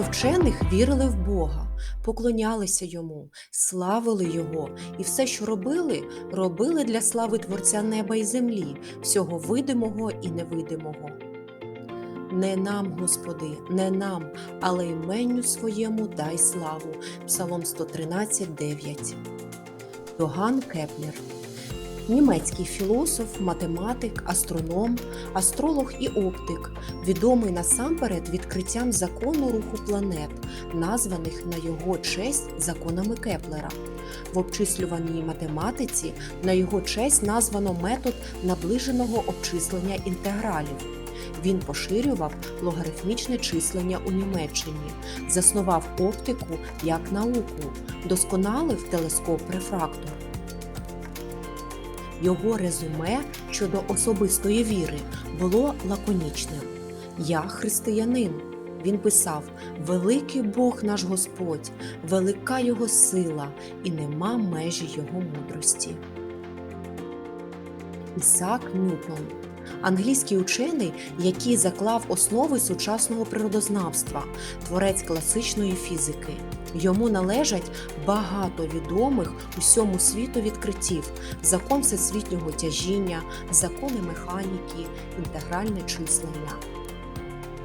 вчених вірили в Бога, поклонялися йому, славили Його, і все, що робили, робили для слави Творця неба і землі, всього видимого і невидимого. Не нам, Господи, не нам, але іменню своєму дай славу. Псалом 113, 9. Йоган Кеплер Німецький філософ, математик, астроном, астролог і оптик, відомий насамперед відкриттям закону руху планет, названих на його честь законами Кеплера. В обчислюваній математиці на його честь названо метод наближеного обчислення інтегралів. Він поширював логарифмічне числення у Німеччині, заснував оптику як науку, досконалив телескоп-рефрактор. Його резюме щодо особистої віри було лаконічним. Я християнин. Він писав: Великий Бог наш Господь, велика Його сила, і нема межі Його мудрості. Ісаак Ньютон англійський учений, який заклав основи сучасного природознавства, творець класичної фізики. Йому належать багато відомих усьому світу відкриттів: закон всесвітнього тяжіння, закони механіки, інтегральне числення.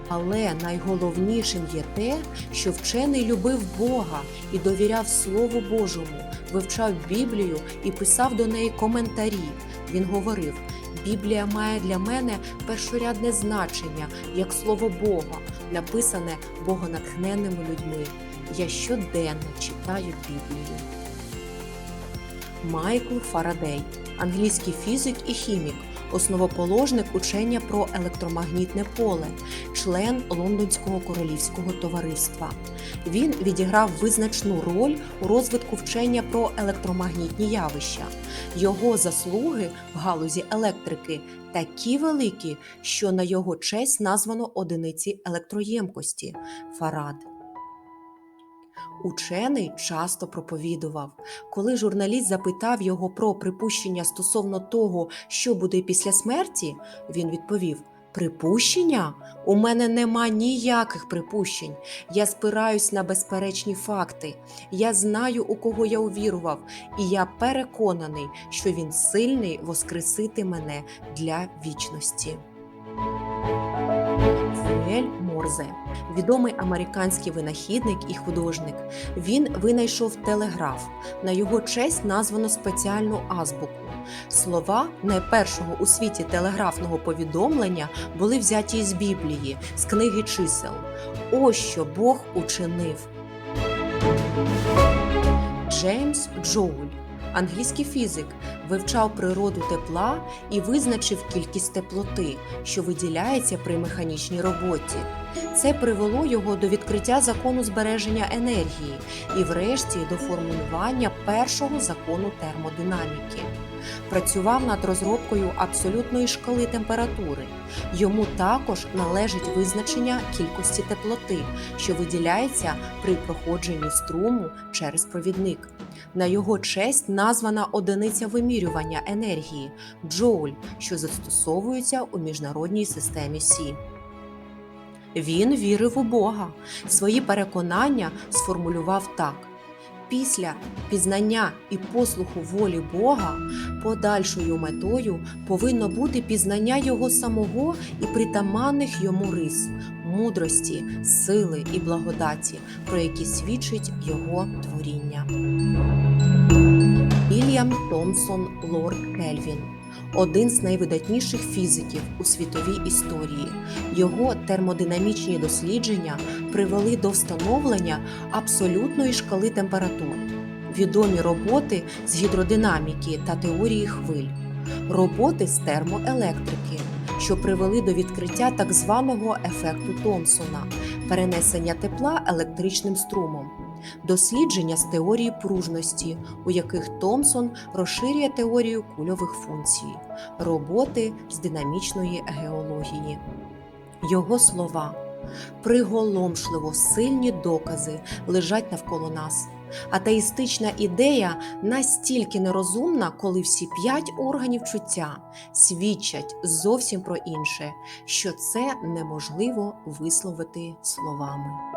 Але найголовнішим є те, що вчений любив Бога і довіряв Слову Божому, вивчав Біблію і писав до неї коментарі. Він говорив: Біблія має для мене першорядне значення як слово Бога, написане богонатхненними людьми. Я щоденно читаю Біблію. Майкл Фарадей, англійський фізик і хімік, основоположник учення про електромагнітне поле, член Лондонського королівського товариства. Він відіграв визначну роль у розвитку вчення про електромагнітні явища. Його заслуги в галузі електрики такі великі, що на його честь названо одиниці електроємкості фарад. Учений часто проповідував. Коли журналіст запитав його про припущення стосовно того, що буде після смерті, він відповів: Припущення? У мене нема ніяких припущень. Я спираюсь на безперечні факти. Я знаю, у кого я увірував, і я переконаний, що він сильний воскресити мене для вічності. Фуель Морзе, відомий американський винахідник і художник. Він винайшов телеграф. На його честь названо спеціальну азбуку. Слова найпершого у світі телеграфного повідомлення були взяті із Біблії, з книги чисел. Ось що Бог учинив. Джеймс Джоуль англійський фізик вивчав природу тепла і визначив кількість теплоти, що виділяється при механічній роботі. Це привело його до відкриття закону збереження енергії і, врешті, до формулювання першого закону термодинаміки. Працював над розробкою абсолютної шкали температури. Йому також належить визначення кількості теплоти, що виділяється при проходженні струму через провідник. На його честь названа одиниця вимірювання енергії джоуль, що застосовується у міжнародній системі Сі. Він вірив у Бога. Свої переконання сформулював так: після пізнання і послуху волі Бога, подальшою метою повинно бути пізнання Його самого і притаманних йому рис, мудрості, сили і благодаті, про які свідчить Його творіння. Вільям Томсон Лорд Кельвін один з найвидатніших фізиків у світовій історії. Його термодинамічні дослідження привели до встановлення абсолютної шкали температур, відомі роботи з гідродинаміки та теорії хвиль, роботи з термоелектрики, що привели до відкриття так званого ефекту Томсона, перенесення тепла електричним струмом. Дослідження з теорії пружності, у яких Томсон розширює теорію кульових функцій, роботи з динамічної геології. Його слова приголомшливо сильні докази лежать навколо нас. Атеїстична ідея настільки нерозумна, коли всі п'ять органів чуття свідчать зовсім про інше, що це неможливо висловити словами.